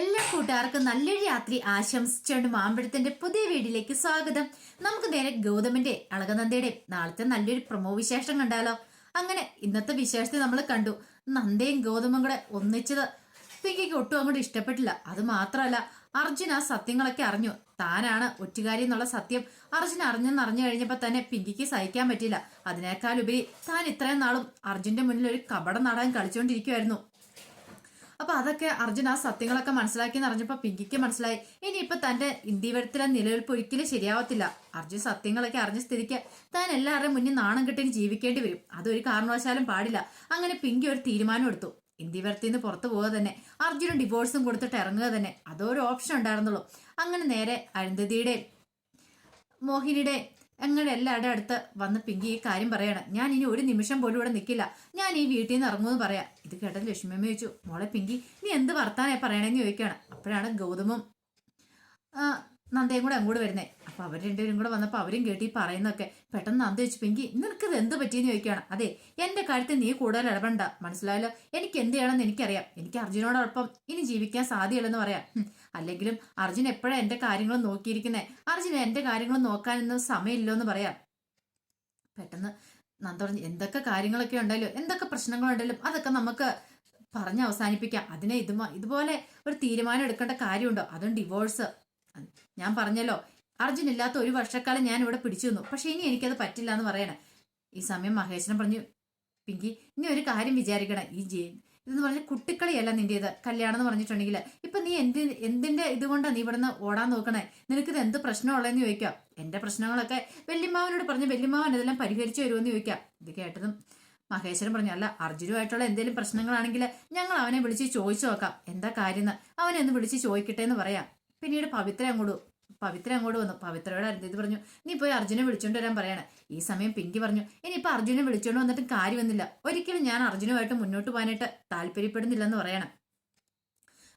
എല്ലാ കൂട്ടുകാർക്കും നല്ലൊരു രാത്രി ആശംസിച്ചുകൊണ്ട് മാമ്പഴത്തിന്റെ പുതിയ വീഡിയോയിലേക്ക് സ്വാഗതം. നമുക്ക് നേരെ ഗൗതമിന്റെ അളകനന്ദയുടെ നാളത്തെ നല്ലൊരു പ്രൊമോ വിശേഷം കണ്ടാലോ? അങ്ങനെ ഇന്നത്തെ വിശേഷത്തെ നമ്മൾ കണ്ടു. നന്ദയും ഗൗതമും കൂടെ ഒന്നിച്ചത് പിങ്കിക്ക് ഒട്ടും അങ്ങോട്ട് ഇഷ്ടപ്പെട്ടില്ല. അത് മാത്രമല്ല അർജുൻ ആ സത്യങ്ങളൊക്കെ അറിഞ്ഞു. താനാണ് ഒറ്റുകാരി എന്നുള്ള സത്യം അർജുൻ അറിഞ്ഞെന്ന് അറിഞ്ഞു കഴിഞ്ഞപ്പോ തന്നെ പിങ്കിക്ക് സഹിക്കാൻ പറ്റില്ല അതിനേക്കാൾ ഉപരി താൻ ഇത്രയും നാളും അർജുന്റെ മുന്നിൽ ഒരു കപട നാടകം കളിച്ചുകൊണ്ടിരിക്കുമായിരുന്നു അപ്പൊ അതൊക്കെ അർജുൻ ആ സത്യങ്ങളൊക്കെ മനസ്സിലാക്കി എന്ന് അറിഞ്ഞപ്പോ പിങ്കിക്ക് മനസ്സിലായി. ഇനിയിപ്പൊ തന്റെ ഇന്ത്യവരത്തിലെ നിലനിൽപ്പ് ഒരിക്കലും ശരിയാവത്തില്ല. അർജുൻ സത്യങ്ങളൊക്കെ അറിഞ്ഞ സ്ഥിതിക്ക് താൻ എല്ലാവരുടെയും മുന്നിൽ നാണം കെട്ടി ജീവിക്കേണ്ടി വരും. അതൊരു കാരണവശാലും പാടില്ല. അങ്ങനെ പിങ്കി ഒരു തീരുമാനം എടുത്തു. ഇന്ത്യവരത്തിൽ നിന്ന് പുറത്തു പോവുക തന്നെ. അർജുനും ഡിവോഴ്സും കൊടുത്തിട്ട് ഇറങ്ങുക തന്നെ. അതൊരു ഓപ്ഷൻ ഉണ്ടായിരുന്നുള്ളൂ. അങ്ങനെ നേരെ അരുന്ധതിയുടെ മോഹിനിയുടെ അങ്ങനെ എല്ലാവരുടെ അടുത്ത് വന്ന് പിങ്കി ഈ കാര്യം പറയണം. ഞാൻ ഇനി ഒരു നിമിഷം പോലും ഇവിടെ നിൽക്കില്ല ഞാൻ ഈ വീട്ടിൽ നിന്ന് ഇറങ്ങുമെന്ന് പറയാം. ഇത് കേട്ടത് ലക്ഷ്മിയമ്മ ചോദിച്ചു മോളെ പിങ്കി നീ എന്ത് വർത്താനായി പറയണമെന്ന് ചോദിക്കുകയാണ് അപ്പോഴാണ് ഗൗതമും നന്ദയും കൂടെ അങ്ങോട്ട് വരുന്നേ. അപ്പൊ അവർ രണ്ടുപേരും കൂടെ വന്നപ്പോൾ അവരും കേട്ടി പറയുന്നൊക്കെ പെട്ടെന്ന് അന്ത് വെച്ചു പിങ്കി ഇത് എന്ത് പറ്റിയെന്ന് ചോദിക്കുകയാണ്. അതെ എന്റെ കാര്യത്തിൽ നീ കൂടുതൽ ഇടപെടണ്ട. മനസ്സിലായല്ലോ? എനിക്ക് എന്ത് ചെയ്യണമെന്ന് എനിക്കറിയാം. എനിക്ക് അർജുനോടൊപ്പം ഇനി ജീവിക്കാൻ സാധ്യതയുള്ളെന്ന് പറയാം. അല്ലെങ്കിലും അർജുൻ എപ്പോഴാണ് എന്റെ കാര്യങ്ങൾ നോക്കിയിരിക്കുന്നേ? അർജുൻ എന്റെ കാര്യങ്ങൾ നോക്കാനൊന്നും സമയമില്ലെന്ന് പറയാം. പെട്ടെന്ന് നന്ദ എന്തൊക്കെ കാര്യങ്ങളൊക്കെ ഉണ്ടല്ലോ? എന്തൊക്കെ പ്രശ്നങ്ങളുണ്ടല്ലോ? അതൊക്കെ നമുക്ക് പറഞ്ഞ് അവസാനിപ്പിക്കാം. അതിനെ ഇതുമാ ഇതുപോലെ ഒരു തീരുമാനം എടുക്കേണ്ട കാര്യമുണ്ടോ? അതും ഡിവോഴ്സ് ഞാൻ പറഞ്ഞല്ലോ അർജുൻ ഇല്ലാത്ത ഒരു വർഷക്കാലം ഞാൻ ഇവിടെ പിടിച്ചു നിന്നു. പക്ഷെ ഇനി എനിക്കത് പറ്റില്ല എന്ന് പറയണേ. ഈ സമയം മഹേശനെ പറഞ്ഞു പിങ്കി ഇനി ഒരു കാര്യം വിചാരിക്കണം. ഈ ജെ ഇതെന്ന് പറഞ്ഞാൽ കുട്ടിക്കളിയല്ല നിന്റെ ഇത് കല്യാണം എന്ന് പറഞ്ഞിട്ടുണ്ടെങ്കിൽ ഇപ്പൊ നീ എന്ത് എന്തിന്റെ ഇതുകൊണ്ടാണ് നീ ഇവിടുന്ന് ഓടാൻ നോക്കണേ? നിനക്കിത് എന്ത് പ്രശ്നമുള്ളതെന്ന് ചോദിക്കാം. എന്റെ പ്രശ്നങ്ങളൊക്കെ വല്യമ്മാവനോട് പറഞ്ഞ് വല്യമ്മാവൻ ഇതെല്ലാം പരിഹരിച്ചു വരുമെന്ന് ചോദിക്കാം. ഇത് കേട്ടതും മഹേശ്വരൻ പറഞ്ഞു അല്ല അർജുനുമായിട്ടുള്ള എന്തെങ്കിലും പ്രശ്നങ്ങളാണെങ്കിൽ ഞങ്ങൾ അവനെ വിളിച്ച് ചോദിച്ചു നോക്കാം. എന്താ കാര്യം അവനെ ഒന്ന് വിളിച്ച് ചോദിക്കട്ടെ എന്ന് പറയാം. പിന്നീട് പവിത്ര അങ്ങോട്ട് പവിത്ര അങ്ങോട്ട് വന്നു. പവിത്രയോട് അരുന്ധതി പറഞ്ഞു നീ പോയി അർജുനെ വിളിച്ചോണ്ട് വരാൻ പറയണേ. ഈ സമയം പിങ്കി പറഞ്ഞു ഇനിയിപ്പോ അർജുനെ വിളിച്ചോണ്ട് വന്നിട്ട് കാര്യം വന്നില്ല ഒരിക്കലും ഞാൻ അർജുനുമായിട്ട് മുന്നോട്ട് പോകാനായിട്ട് താല്പര്യപ്പെടുന്നില്ലെന്ന് പറയണം.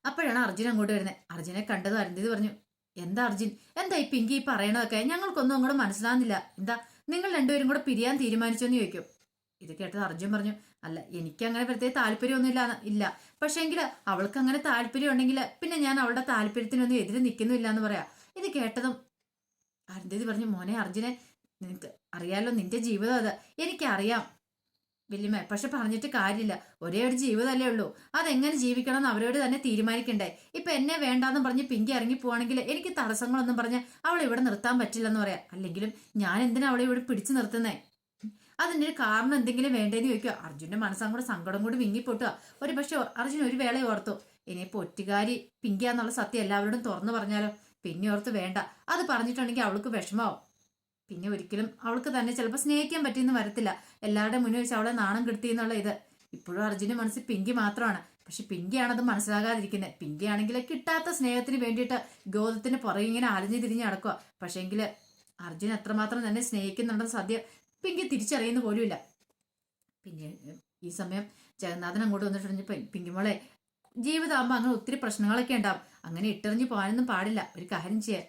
അപ്പോഴാണ് അർജുൻ അങ്ങോട്ട് വരുന്നത്. അർജുനെ കണ്ടത് അരുന്ധതി പറഞ്ഞു എന്താ അർജുൻ? എന്താ ഈ പിങ്കി ഈ പറയണതൊക്കെ? ഞങ്ങൾക്കൊന്നും അങ്ങോട്ട് മനസ്സിലാകുന്നില്ല എന്താ? നിങ്ങൾ രണ്ടുപേരും കൂടെ പിരിയാൻ തീരുമാനിച്ചെന്ന് ചോദിക്കും. ഇത് കേട്ടത് അർജുൻ പറഞ്ഞു അല്ല എനിക്ക് അങ്ങനെ പ്രത്യേക താല്പര്യമൊന്നും ഇല്ല. ഇല്ല പക്ഷേങ്കിൽ അവൾക്ക് അങ്ങനെ താല്പര്യം ഉണ്ടെങ്കിൽ പിന്നെ ഞാൻ അവളുടെ താല്പര്യത്തിനൊന്നും എതിരെ നിൽക്കുന്നില്ല എന്ന് പറയാം. ഇത് കേട്ടതും അരുന്ധതി പറഞ്ഞു മോനെ അർജുനെ നിനക്ക് അറിയാലോ നിന്റെ ജീവിതം അത്. എനിക്കറിയാം. വല്യമ്മ പക്ഷെ പറഞ്ഞിട്ട് കാര്യമില്ല. ഒരേ ഒരു ജീവിതമല്ലേ ഉള്ളൂ. അതെങ്ങനെ ജീവിക്കണം എന്ന് അവരോട് തന്നെ തീരുമാനിക്കണ്ടേ. ഇപ്പൊ എന്നെ വേണ്ടാന്ന് പറഞ്ഞ് പിങ്കി ഇറങ്ങി പോവാണെങ്കിൽ എനിക്ക് തടസ്സങ്ങളൊന്നും പറഞ്ഞ് അവൾ ഇവിടെ നിർത്താൻ പറ്റില്ലെന്ന് പറയാം. അല്ലെങ്കിലും ഞാൻ എന്തിനാ അവളെ ഇവിടെ പിടിച്ചു നിർത്തുന്നേ? അതിന്റെ ഒരു കാരണം എന്തെങ്കിലും വേണ്ടേന്ന് ചോദിക്കുക. അർജുന്റെ മനസ്സങ്ങോട് കൂടെ സങ്കടം കൂടി വിങ്ങിപ്പൊട്ടുക. ഒരു പക്ഷെ അർജുൻ ഒരു വേള ഓർത്തു. ഇനിയിപ്പോ ഒറ്റുകാരി പിങ്കിയാന്നുള്ള സത്യം എല്ലാവരോടും തുറന്നു പറഞ്ഞാലോ? പിന്നെ ഓർത്ത് വേണ്ട. അത് പറഞ്ഞിട്ടുണ്ടെങ്കിൽ അവൾക്ക് വിഷമാവും പിന്നെ ഒരിക്കലും അവൾക്ക് തന്നെ ചിലപ്പോൾ സ്നേഹിക്കാൻ പറ്റിയെന്ന് വരത്തില്ല. എല്ലാവരുടെ മുന്നിൽ വെച്ച് അവളെ നാണം കിട്ടി എന്നുള്ള ഇത്. ഇപ്പോഴും അർജുന്റെ മനസ്സിൽ പിങ്കി മാത്രമാണ്. പക്ഷെ പിങ്കിയാണത് മനസ്സിലാകാതിരിക്കുന്നത് പിങ്കിയാണെങ്കിൽ കിട്ടാത്ത സ്നേഹത്തിന് വേണ്ടിയിട്ട് ഗോതത്തിന് പുറകെ ഇങ്ങനെ അലഞ്ഞു തിരിഞ്ഞ് നടക്കുക പക്ഷേങ്കിൽ അർജുൻ എത്രമാത്രം തന്നെ സ്നേഹിക്കുന്നുണ്ടെന്ന് സദ്യ പിങ്കി തിരിച്ചറിയുന്ന പോലുമില്ല. പിന്നെ ഈ സമയം ജഗന്നാഥൻ അങ്ങോട്ട് വന്നിട്ടുണ്ടെങ്കിൽ പിങ്കിമോളെ ജീവിതമാകുമ്പോൾ അങ്ങനെ ഒത്തിരി പ്രശ്നങ്ങളൊക്കെ ഉണ്ടാവും. അങ്ങനെ ഇട്ടെറിഞ്ഞ് പോകാനൊന്നും പാടില്ല. ഒരു കാര്യം ചെയ്യാൻ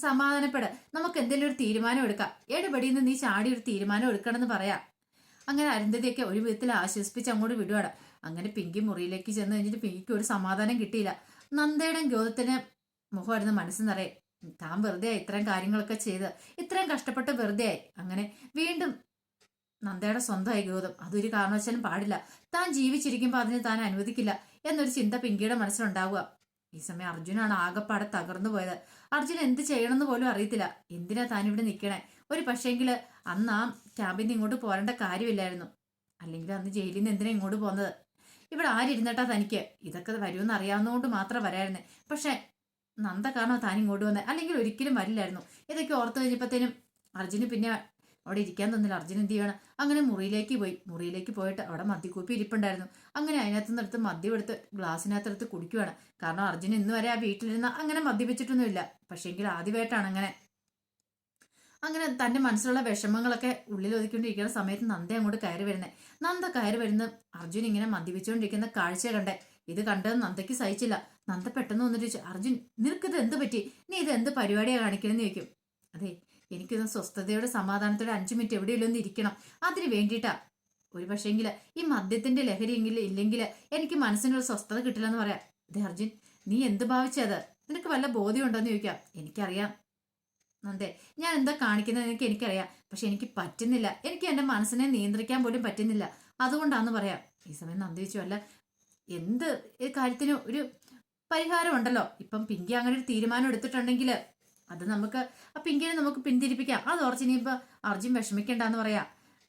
സമാധാനപ്പെട്. നമുക്ക് എന്തെങ്കിലും ഒരു തീരുമാനം എടുക്കാം. ഏടുപടിയിൽ നിന്ന് നീ ചാടി ഒരു തീരുമാനം എടുക്കണമെന്ന് പറയാം. അങ്ങനെ അരുന്ധതിയൊക്കെ ഒരു വിധത്തിൽ ആശ്വസിപ്പിച്ച് അങ്ങോട്ട് വിടുവാണ്. അങ്ങനെ പിങ്കി മുറിയിലേക്ക് ചെന്ന് കഴിഞ്ഞിട്ട് പിങ്കിക്ക് ഒരു സമാധാനം കിട്ടിയില്ല. നന്ദയുടെയും ഗോതത്തിന് മുഖമായിരുന്നു മനസ്സ് നിറയെ. താൻ വെറുതെ ഇത്രയും കാര്യങ്ങളൊക്കെ ചെയ്ത്. ഇത്രയും കഷ്ടപ്പെട്ട് വെറുതെയായി. അങ്ങനെ വീണ്ടും നന്ദയുടെ സ്വന്തം ഏകോദം അതൊരു കാരണവശാലും പാടില്ല. താൻ ജീവിച്ചിരിക്കുമ്പോൾ അതിന് താൻ അനുവദിക്കില്ല എന്നൊരു ചിന്ത പിങ്കിയുടെ മനസ്സിലുണ്ടാവുക. ഈ സമയം അർജുനാണ് ആകെപ്പാടെ തകർന്നു പോയത്. അർജുൻ എന്ത് ചെയ്യണമെന്ന് പോലും അറിയത്തില്ല. എന്തിനാ താൻ ഇവിടെ നിൽക്കണേ ഒരു പക്ഷേങ്കിൽ അന്ന് ആ ക്യാമ്പിൽ നിന്ന് ഇങ്ങോട്ട് പോരേണ്ട കാര്യമില്ലായിരുന്നു. അല്ലെങ്കിൽ അന്ന് ജയിലിൽ നിന്ന് എന്തിനാ ഇങ്ങോട്ട് പോകുന്നത് ഇവിടെ ആരിരുന്നിട്ടാ തനിക്ക്? ഇതൊക്കെ വരുമെന്ന് അറിയാവുന്നതുകൊണ്ട് മാത്രം വരായിരുന്നു. പക്ഷേ നന്ദ കാരണം താൻ ഇങ്ങോട്ട് വന്നത്? അല്ലെങ്കിൽ ഒരിക്കലും വരില്ലായിരുന്നു. ഇതൊക്കെ ഓർത്തു കഴിഞ്ഞപ്പോഴത്തേനും അർജുന് പിന്നെ അവിടെ ഇരിക്കാൻ തന്നില്ല. അർജുൻ എന്ത് ചെയ്യണം? അങ്ങനെ മുറിയിലേക്ക് പോയി. മുറിയിലേക്ക് പോയിട്ട് അവിടെ മദ്യക്കൂപ്പി ഇരിപ്പുണ്ടായിരുന്നു. അങ്ങനെ അതിനകത്ത് നിന്നെടുത്ത് മദ്യം എടുത്ത് ഗ്ലാസ്സിനകത്തെടുത്ത് കുടിക്കുവാണ്. കാരണം അർജുൻ ഇന്ന് വരെ ആ വീട്ടിലിരുന്ന് അങ്ങനെ മദ്യപിച്ചിട്ടൊന്നുമില്ല. പക്ഷേങ്കിൽ ആദ്യമായിട്ടാണ് അങ്ങനെ. അങ്ങനെ തന്റെ മനസ്സിലുള്ള വിഷമങ്ങളൊക്കെ ഉള്ളിൽ ഒതുക്കിക്കൊണ്ടിരിക്കുന്ന സമയത്ത് നന്ദ അങ്ങോട്ട് കയറി വരുന്നത് നന്ദ കയറി വരുന്ന അർജുൻ ഇങ്ങനെ മദ്യപിച്ചുകൊണ്ടിരിക്കുന്ന കാഴ്ച കണ്ടേ. ഇത് കണ്ടത് നന്ദയ്ക്ക് സഹിച്ചില്ല. നന്ദ പെട്ടെന്ന് വന്നിട്ട് ചോദിച്ചു അർജുൻ നിനക്കിത് എന്ത് പറ്റി? നീ ഇത് എന്ത് പരിപാടിയാണ് കാണിക്കണമെന്ന് ചോദിക്കും. അതെ എനിക്കൊന്ന് സ്വസ്ഥതയോടെ സമാധാനത്തോടെ അഞ്ചു മിനിറ്റ് എവിടെയെങ്കിലും ഇരിക്കണം. അതിന് വേണ്ടിയിട്ടാ. ഒരു പക്ഷേങ്കിൽ ഈ മദ്യത്തിന്റെ ലഹരി എങ്കിലും ഇല്ലെങ്കിൽ എനിക്ക് മനസ്സിനൊരു സ്വസ്ഥത കിട്ടില്ലെന്ന് പറയാം. അതെ അർജുൻ നീ എന്ത് ഭാവിച്ചത് നിനക്ക് വല്ല ബോധ്യമുണ്ടോന്ന് ചോദിക്കാം. എനിക്കറിയാം. നന്ദേ ഞാൻ എന്താ കാണിക്കുന്നത് എനിക്ക് എനിക്കറിയാം. പക്ഷെ എനിക്ക് പറ്റുന്നില്ല. എനിക്ക് എന്റെ മനസ്സിനെ നിയന്ത്രിക്കാൻ പോലും പറ്റുന്നില്ല. അതുകൊണ്ടാന്ന് പറയാം. ഈ സമയം നന്ദി വെച്ചു അല്ല എന്ത് കാര്യത്തിന് ഒരു പരിഹാരം ഉണ്ടല്ലോ ഇപ്പം പിങ്കി അങ്ങനെ ഒരു തീരുമാനം എടുത്തിട്ടുണ്ടെങ്കിൽ അത് നമുക്ക് ആ പിങ്കിനെ നമുക്ക് പിന്തിരിപ്പിക്കാം. അത് ഓർച്ച് ഇനിയിപ്പോ അർജുൻ വിഷമിക്കണ്ടെന്ന് പറയാം.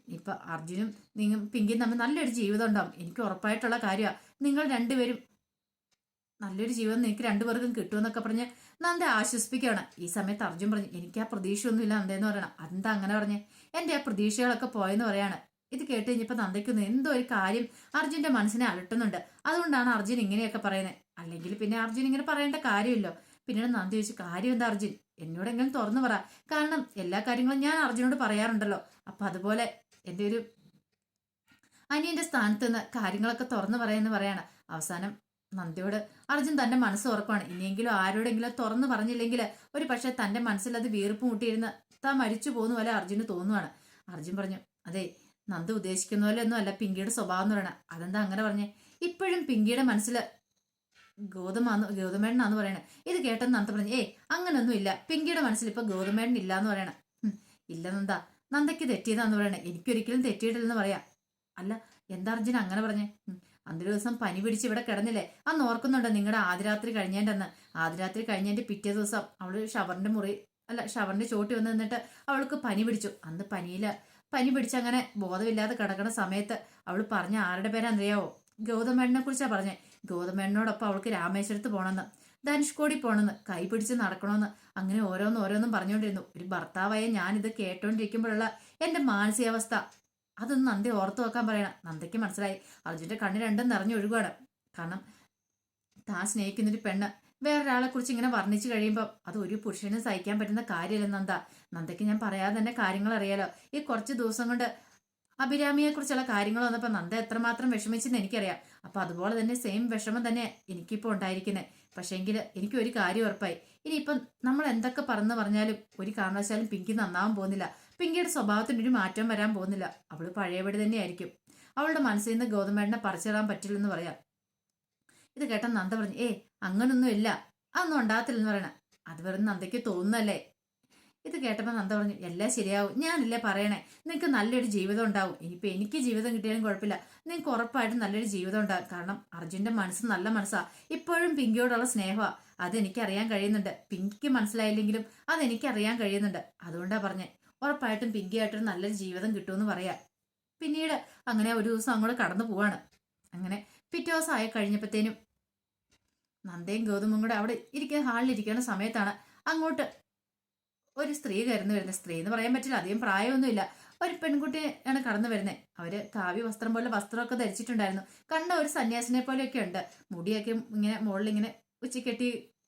ഇപ്പൊ അർജുനും നിങ്ങൾ പിങ്കിയും തമ്മിൽ നല്ലൊരു ജീവിതം ഉണ്ടാവും. എനിക്ക് ഉറപ്പായിട്ടുള്ള കാര്യമാണ് നിങ്ങൾ രണ്ടുപേരും നല്ലൊരു ജീവിതം നിങ്ങൾക്ക് രണ്ടുപേർക്കും കിട്ടുമെന്നൊക്കെ പറഞ്ഞ് നന്ദ ആശ്വസിപ്പിക്കുകയാണ്. ഈ സമയത്ത് അർജുൻ പറഞ്ഞു എനിക്ക് ആ പ്രതീക്ഷയൊന്നുമില്ല നന്ദേന്ന് പറയണം. അതെന്താ അങ്ങനെ പറഞ്ഞ്? എന്റെ ആ പ്രതീക്ഷകളൊക്കെ പോയെന്ന് പറയാണ്. ഇത് കേട്ട് കഴിഞ്ഞപ്പോൾ നന്ദയ്ക്കൊന്ന് എന്തോ ഒരു കാര്യം അർജുന്റെ മനസ്സിനെ അലട്ടുന്നുണ്ട്. അതുകൊണ്ടാണ് അർജുൻ ഇങ്ങനെയൊക്കെ പറയുന്നത്. അല്ലെങ്കിൽ പിന്നെ അർജുൻ ഇങ്ങനെ പറയേണ്ട കാര്യമില്ലോ. പിന്നീട് നന്ദി ചോദിച്ചു കാര്യം എന്താ അർജുൻ? എന്നോടെങ്കിലും തുറന്നു പറ. കാരണം എല്ലാ കാര്യങ്ങളും ഞാൻ അർജുനോട് പറയാറുണ്ടല്ലോ. അപ്പൊ അതുപോലെ എന്റെ ഒരു അനിയന്റെ സ്ഥാനത്ത് നിന്ന് കാര്യങ്ങളൊക്കെ തുറന്നു പറയാന്ന് പറയാണ്. അവസാനം നന്ദിയോട് അർജുൻ തന്റെ മനസ്സ് ഉറപ്പാണ്. ഇനിയെങ്കിലും ആരോടെങ്കിലും തുറന്നു പറഞ്ഞില്ലെങ്കിൽ ഒരു പക്ഷെ തന്റെ മനസ്സിൽ അത് വീർപ്പ് മുട്ടിയിരുന്ന് താൻ മരിച്ചു പോകുന്ന പോലെ അർജുന് തോന്നുവാണ്. അർജുൻ പറഞ്ഞു അതെ നന്ദി ഉദ്ദേശിക്കുന്ന പോലെ ഒന്നും അല്ല. പിങ്കിയുടെ സ്വഭാവം എന്ന് പറയണ. അതെന്താ അങ്ങനെ പറഞ്ഞേ? ഇപ്പോഴും പിങ്കിയുടെ മനസ്സിൽ ഗൗതമാന്ന് ഗോതമേടനാന്ന് പറയണേ. ഇത് കേട്ടെന്ന് നന്ദ പറഞ്ഞു ഏയ് അങ്ങനൊന്നും ഇല്ല. പിങ്കിയുടെ മനസ്സിൽ ഇപ്പൊ ഗോതമേടൻ ഇല്ല എന്ന് പറയണ. "ഹും, ഇല്ല നന്ദ നന്ദയ്ക്ക് തെറ്റിയതാന്ന് പറയണേ. എനിക്കൊരിക്കലും തെറ്റിയിട്ടില്ലെന്ന് പറയാ. അല്ല എന്താ അർജുന അങ്ങനെ പറഞ്ഞേ? അന്ന് ദിവസം പനി പിടിച്ച് ഇവിടെ കിടന്നില്ലേ? അന്ന് ഓർക്കുന്നുണ്ടോ നിങ്ങളുടെ ആദ്യരാത്രി കഴിഞ്ഞേണ്ടെന്ന് ആദ്യരാത്രി കഴിഞ്ഞതിന്റെ പിറ്റേ ദിവസം അവൾ ഷവറിന്റെ മുറി അല്ല ഷവറിന്റെ ചോട്ടി വന്ന് നിന്നിട്ട് അവൾക്ക് പനി പിടിച്ചു. അന്ന് പനിയിൽ പനി പിടിച്ചങ്ങനെ ബോധമില്ലാതെ കിടക്കുന്ന സമയത്ത് അവൾ പറഞ്ഞ ആരുടെ പേരാന്നറിയാവോ? ഗൗതമേടനെ കുറിച്ചാ പറഞ്ഞേ. ഗൗതമേടനോടൊപ്പം അവൾക്ക് രാമേശ്വരത്ത് പോണെന്ന് ധനുഷ്കോടി പോണെന്ന് കൈ പിടിച്ച് നടക്കണമെന്ന് അങ്ങനെ ഓരോന്ന് ഓരോന്നും പറഞ്ഞുകൊണ്ടിരുന്നു. ഒരു ഭർത്താവായ ഞാനിത് കേട്ടോണ്ടിരിക്കുമ്പോഴുള്ള എന്റെ മാനസികാവസ്ഥ. അതൊന്ന് നന്ദി ഓർത്തു വെക്കാൻ പറയണം. നന്ദയ്ക്ക് മനസ്സിലായി. അർജുന്റെ കണ്ണ് രണ്ടും നിറഞ്ഞൊഴുകുകയാണ് കാരണം താൻ സ്നേഹിക്കുന്നൊരു പെണ്ണ് വേറൊരാളെ കുറിച്ച് ഇങ്ങനെ വർണിച്ചു കഴിയുമ്പോൾ അത് ഒരു പുരുഷനും സഹിക്കാൻ പറ്റുന്ന കാര്യമല്ല നന്ദ. നന്ദയ്ക്ക് ഞാൻ പറയാതെ തന്നെ കാര്യങ്ങൾ അറിയാലോ ഈ കുറച്ച് ദിവസം കൊണ്ട് അഭിരാമിയെ കുറിച്ചുള്ള കാര്യങ്ങൾ വന്നപ്പോൾ നന്ദ എത്രമാത്രം വിഷമിച്ചെന്ന് എനിക്കറിയാം. അപ്പൊ അതുപോലെ തന്നെ സെയിം വിഷമം തന്നെ എനിക്കിപ്പോൾ ഉണ്ടായിരിക്കുന്നത് പക്ഷേങ്കിൽ എനിക്ക് ഒരു കാര്യം ഉറപ്പായി. ഇനിയിപ്പം നമ്മൾ എന്തൊക്കെ പറഞ്ഞു പറഞ്ഞാലും ഒരു കാരണവശാലും പിങ്കി നന്നാവാൻ പോകുന്നില്ല. പിങ്കിയുടെ സ്വഭാവത്തിന് ഒരു മാറ്റം വരാൻ പോകുന്നില്ല. അവൾ പഴയപടി തന്നെയായിരിക്കും. അവളുടെ മനസ്സിൽ നിന്ന് ഗോതമേടനെ പറിച്ചിടാൻ പറ്റില്ലെന്ന് പറയാം. ഇത് കേട്ട നന്ദ പറഞ്ഞു ഏ അങ്ങനൊന്നും ഇല്ല അതൊന്നും ഉണ്ടാകത്തില്ലെന്ന് പറയണ. അത് വെറും നന്ദയ്ക്ക് തോന്നുന്നല്ലേ ഇത് കേട്ടപ്പോൾ നന്ദ പറഞ്ഞു എല്ലാം ശരിയാവും. ഞാനല്ലേ പറയണേ? നിങ്ങൾക്ക് നല്ലൊരു ജീവിതം ഉണ്ടാവും. ഇനിയിപ്പോൾ എനിക്ക് ജീവിതം കിട്ടിയാലും കുഴപ്പമില്ല. നിങ്ങൾക്ക് ഉറപ്പായിട്ടും നല്ലൊരു ജീവിതം ഉണ്ടാകും കാരണം അർജുന്റെ മനസ്സ് നല്ല മനസ്സാണ് ഇപ്പോഴും പിങ്കിയോടുള്ള സ്നേഹമാണ് അതെനിക്കറിയാൻ കഴിയുന്നുണ്ട്. പിങ്കിക്ക് മനസ്സിലായില്ലെങ്കിലും അതെനിക്കറിയാൻ കഴിയുന്നുണ്ട്. അതുകൊണ്ടാണ് പറഞ്ഞത് ഉറപ്പായിട്ടും പിങ്കിയായിട്ടൊരു നല്ലൊരു ജീവിതം കിട്ടുമെന്ന് പറയാം. പിന്നീട് അങ്ങനെ ഒരു ദിവസം അങ്ങോട്ട് കടന്നു പോവാണ്. അങ്ങനെ പിറ്റേ ദിവസം ആയി കഴിഞ്ഞപ്പോഴത്തേനും നന്ദയും ഗൗതമും കൂടെ അവിടെ ഇരിക്കുന്ന ഹാളിൽ ഇരിക്കുന്ന സമയത്താണ് അങ്ങോട്ട് ഒരു സ്ത്രീ കയറുന്നു വരുന്നത് സ്ത്രീ എന്ന് പറയാൻ പറ്റില്ല അധികം പ്രായമൊന്നുമില്ല. ഒരു പെൺകുട്ടിയാണ് കടന്നു വരുന്നത് അവർ കാവ്യ വസ്ത്രം പോലെ വസ്ത്രമൊക്കെ ധരിച്ചിട്ടുണ്ടായിരുന്നു. കണ്ട ഒരു സന്യാസിനെ പോലെയൊക്കെ ഉണ്ട്. മുടിയൊക്കെ ഇങ്ങനെ മുകളിൽ ഇങ്ങനെ ഉച്ചി കെട്ടി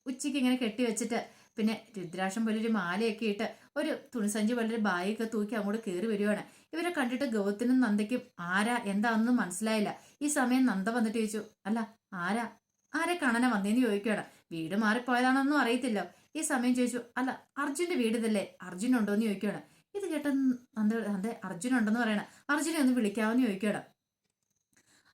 ഉച്ചയ്ക്ക് ഇങ്ങനെ കെട്ടി വെച്ചിട്ട് പിന്നെ രുദ്രാക്ഷം പോലെ ഒരു മാലയൊക്കെ ഇട്ട് ഒരു തുണിസഞ്ചി പോലെ ഒരു ബായൊക്കെ തൂക്കി അങ്ങോട്ട് കയറി വരുവാണ്. ഇവരെ കണ്ടിട്ട് ഗൗതത്തിനും നന്ദയ്ക്കും ആരാ എന്താണെന്നും മനസ്സിലായില്ല. ഈ സമയം നന്ദ വന്നിട്ട് ചോദിച്ചു അല്ല ആരാ ആരെ കാണാനാ വന്നേന്ന് ചോദിക്കുകയാണ് വീട് മാറിപ്പോയതാണോന്നും അറിയത്തില്ല. ഈ സമയം ചോദിച്ചു അല്ല അർജുന്റെ വീട് ഇതല്ലേ? അർജുൻ ഉണ്ടോന്ന് ചോദിക്കുകയാണ് ഇത് കേട്ട നന്ദ അതെ അർജുൻ ഉണ്ടെന്ന് പറയണം. അർജുനെ ഒന്ന് വിളിക്കാമെന്ന് ചോദിക്കുകയാണ്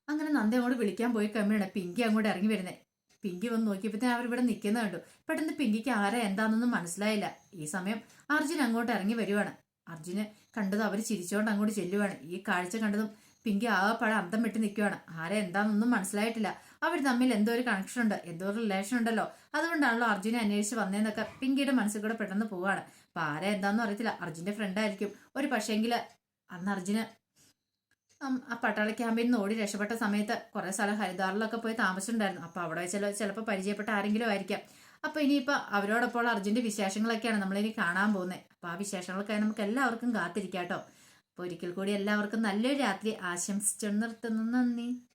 അങ്ങനെ നന്ദ അങ്ങോട്ട് വിളിക്കാൻ പോയി കഴിയുമ്പോഴാണ് പിങ്കി അങ്ങോട്ട് ഇറങ്ങി വരുന്നത് പിങ്കി വന്ന് നോക്കിയപ്പോഴത്തേ അവർ ഇവിടെ നിൽക്കുന്ന കണ്ടു. പെട്ടെന്ന് പിങ്കിക്ക് ആരെ എന്താണെന്നൊന്നും മനസ്സിലായില്ല. ഈ സമയം അർജുൻ അങ്ങോട്ട് ഇറങ്ങി വരുവാണ്. അർജുന് കണ്ടത് അവർ ചിരിച്ചുകൊണ്ട് അങ്ങോട്ട് ചെല്ലുവാണ്. ഈ കാഴ്ച കണ്ടതും പിങ്കി ആകെ ആകെപ്പാടെ അന്തം വിട്ട് നിൽക്കുവാണ്. ആരെ എന്താണെന്നൊന്നും മനസ്സിലായിട്ടില്ല. അവർ തമ്മിൽ എന്തോ ഒരു കണക്ഷൻ ഉണ്ട് എന്തോ ഒരു റിലേഷൻ ഉണ്ടല്ലോ. അതുകൊണ്ടാണല്ലോ അർജുനെ അന്വേഷിച്ച് വന്നതെന്നൊക്കെ പിങ്കിയുടെ മനസ്സിൽ കൂടെ പെട്ടെന്ന് പോവാണ്. അപ്പൊ ആരെ എന്താണെന്ന് അറിയത്തില്ല. അർജുന്റെ ഫ്രണ്ട് ആയിരിക്കും. ഒരു പക്ഷേങ്കിൽ അന്ന് അർജുന് ആ പട്ടാള ക്യാമ്പിൽ നിന്ന് ഓടി രക്ഷപ്പെട്ട സമയത്ത് കുറേ സ്ഥലം ഹരിദ്വാറിലൊക്കെ പോയി താമസിച്ചിട്ടുണ്ടായിരുന്നു. അപ്പൊ അവിടെ ചില ചിലപ്പോൾ പരിചയപ്പെട്ട ആരെങ്കിലും ആയിരിക്കാം. അപ്പൊ ഇനിയിപ്പോ അവരോടൊപ്പം അർജുന്റെ വിശേഷങ്ങളൊക്കെയാണ് നമ്മളിനി കാണാൻ പോകുന്നത് അപ്പൊ ആ വിശേഷങ്ങളൊക്കെ നമുക്ക് എല്ലാവർക്കും കാത്തിരിക്കാം കേട്ടോ. അപ്പൊ ഒരിക്കൽ കൂടി എല്ലാവർക്കും നല്ലൊരു രാത്രി ആശംസിച്ചു നിർത്തുന്നു. നന്ദി.